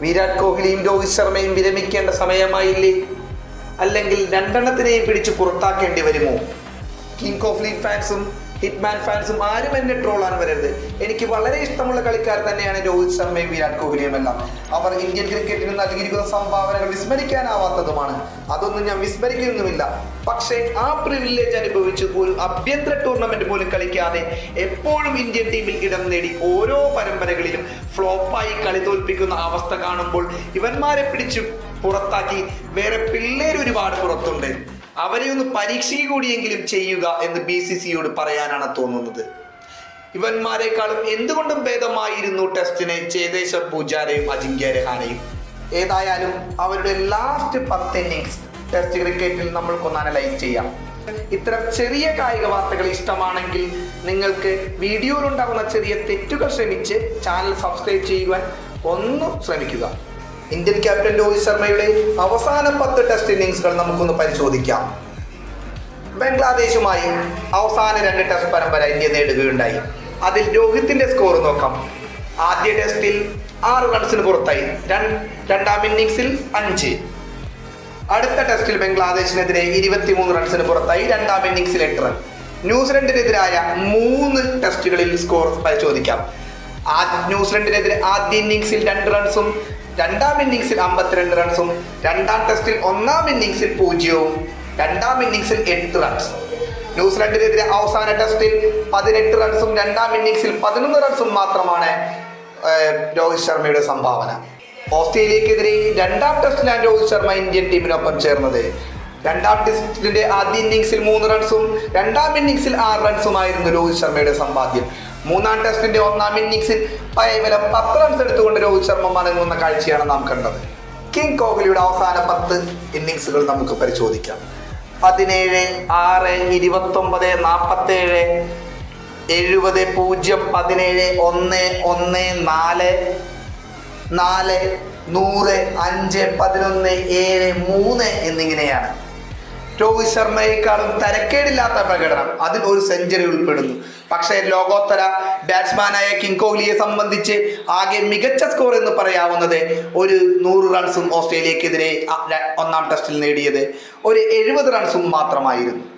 വിരാട് കോഹ്ലിയും രോഹിത് ശർമ്മയും വിരമിക്കേണ്ട സമയമായില്ലേ? അല്ലെങ്കിൽ രണ്ടെണ്ണത്തിനെയും പിടിച്ച് പുറത്താക്കേണ്ടി വരുമോ? കിങ് കോഹ്ലി ഫാൻസും ഹിറ്റ്മാൻ ഫാൻസും ആരും എന്നെ ട്രോളാൻ വരരുത് എനിക്ക് വളരെ ഇഷ്ടമുള്ള കളിക്കാർ തന്നെയാണ് രോഹിത് ശർമ്മയും വിരാട് കോഹ്ലിയും എല്ലാം. അവർ ഇന്ത്യൻ ക്രിക്കറ്റിന് നൽകിയിരിക്കുന്ന സംഭാവനകൾ വിസ്മരിക്കാനാവാത്തതുമാണ്. അതൊന്നും ഞാൻ വിസ്മരിക്കുന്നുമില്ല. പക്ഷേ ആ പ്രിവിലേജ് അനുഭവിച്ച് ഒരു അഭ്യന്തര ടൂർണമെന്റ് പോലും കളിക്കാതെ എപ്പോഴും ഇന്ത്യൻ ടീമിൽ ഇടം നേടി ഓരോ പരമ്പരകളിലും ഫ്ലോപ്പായി കളി തോൽപ്പിക്കുന്ന അവസ്ഥ കാണുമ്പോൾ ഇവന്മാരെ പിടിച്ച് പുറത്താക്കി വേറെ പിള്ളേർ ഒരുപാട് പുറത്തുണ്ട്. അവരെ ഒന്ന് പരീക്ഷ കൂടിയെങ്കിലും ചെയ്യുക എന്ന് ബി സി സിയോട് പറയാനാണ് തോന്നുന്നത്. ഇവന്മാരെക്കാളും എന്തുകൊണ്ടും ഭേദമായിരുന്നു ടെസ്റ്റിനെ ചേതേശ്വർ പൂജാരയും അജിങ്ക്യ രഹാനയും. ഏതായാലും അവരുടെ ലാസ്റ്റ് പത്ത് ഇന്നിങ്സ് ടെസ്റ്റ് ക്രിക്കറ്റിൽ നമ്മൾക്കൊന്ന് അനലൈസ് ചെയ്യാം. ഇത്തരം ചെറിയ കായിക വാർത്തകൾ ഇഷ്ടമാണെങ്കിൽ നിങ്ങൾക്ക് വീഡിയോയിലുണ്ടാകുന്ന ചെറിയ തെറ്റുകൾ ശ്രമിച്ച് ചാനൽ സബ്സ്ക്രൈബ് ചെയ്യുവാൻ ഒന്ന് ശ്രമിക്കുക. ഇന്ത്യൻ ക്യാപ്റ്റൻ രോഹിത് ശർമ്മയുടെ അവസാന പത്ത് ടെസ്റ്റ് ഇന്നിങ്സുകൾ നമുക്കൊന്ന് പരിശോധിക്കാം. ബംഗ്ലാദേശുമായി അവസാന രണ്ട് ടെസ്റ്റ് പരമ്പര ഇന്ത്യ നേടുകയുണ്ടായി. അതിൽ രോഹിത്തിന്റെ സ്കോർ നോക്കാം. ആദ്യ ടെസ്റ്റിൽ ആറ് റൺസിന് പുറത്തായി. രണ്ടാം ഇന്നിങ്സിൽ അഞ്ച്. അടുത്ത ടെസ്റ്റിൽ ബംഗ്ലാദേശിനെതിരെ ഇരുപത്തിമൂന്ന് റൺസിന് പുറത്തായി. രണ്ടാം ഇന്നിങ്സിൽ എട്ട് റൺ ന്യൂസിലൻഡിനെതിരായ മൂന്ന് ടെസ്റ്റുകളിൽ സ്കോർ പരിശോധിക്കാം. ന്യൂസിലൻഡിനെതിരെ ആദ്യ ഇന്നിങ്സിൽ രണ്ട് റൺസും രണ്ടാം ഇന്നിങ്സിൽ അമ്പത്തിരണ്ട് റൺസും രണ്ടാം ടെസ്റ്റിൽ ഒന്നാം ഇന്നിങ്സിൽ പൂജ്യവും രണ്ടാം ഇന്നിങ്സിൽ എട്ട് റൺസ് ന്യൂസിലൻഡിനെതിരെ അവസാന ടെസ്റ്റിൽ പതിനെട്ട് റൺസും രണ്ടാം ഇന്നിങ്സിൽ പതിനൊന്ന് റൺസും മാത്രമാണ് രോഹിത് ശർമ്മയുടെ സംഭാവന. ഓസ്ട്രേലിയക്കെതിരെ രണ്ടാം ടെസ്റ്റിലാണ് രോഹിത് ശർമ്മ ഇന്ത്യൻ ടീമിനൊപ്പം ചേർന്നത്. രണ്ടാം ടെസ്റ്റിന്റെ ആദ്യ ഇന്നിങ്സിൽ മൂന്ന് റൺസും രണ്ടാം ഇന്നിങ്സിൽ ആറ് റൺസുമായിരുന്നു രോഹിത് ശർമ്മയുടെ സമ്പാദ്യം. മൂന്നാം ടെസ്റ്റിന്റെ ഒന്നാം ഇന്നിങ്സിൽ കേവലം പത്ത് റൺസ് എടുത്തുകൊണ്ട് രോഹിത് ശർമ്മ മടങ്ങുന്ന കാഴ്ചയാണ് നാം കണ്ടത്. കിങ് കോഹ്ലിയുടെ അവസാന പത്ത് ഇന്നിങ്സുകൾ നമുക്ക് പരിശോധിക്കാം. പതിനേഴ് ആറ് ഇരുപത്തൊമ്പത് നാൽപ്പത്തേഴ് എഴുപത് പൂജ്യം പതിനേഴ് ഒന്ന് ഒന്ന് നാല് നാല് നൂറ് അഞ്ച് പതിനൊന്ന് ഏഴ് മൂന്ന് എന്നിങ്ങനെയാണ്. രോഹിത് ശർമ്മയെക്കാളും തരക്കേടില്ലാത്ത പ്രകടനം അതിൽ ഒരു സെഞ്ചുറി ഉൾപ്പെടുന്നു. പക്ഷേ ലോകോത്തര ബാറ്റ്സ്മാനായ കിങ് കോഹ്ലിയെ സംബന്ധിച്ച് ആകെ മികച്ച സ്കോർ എന്ന് പറയാവുന്നത് ഒരു നൂറ് റൺസും ഓസ്ട്രേലിയക്കെതിരെ ഒന്നാം ടെസ്റ്റിൽ നേടിയത്. ഒരു എഴുപത് റൺസും മാത്രമായിരുന്നു.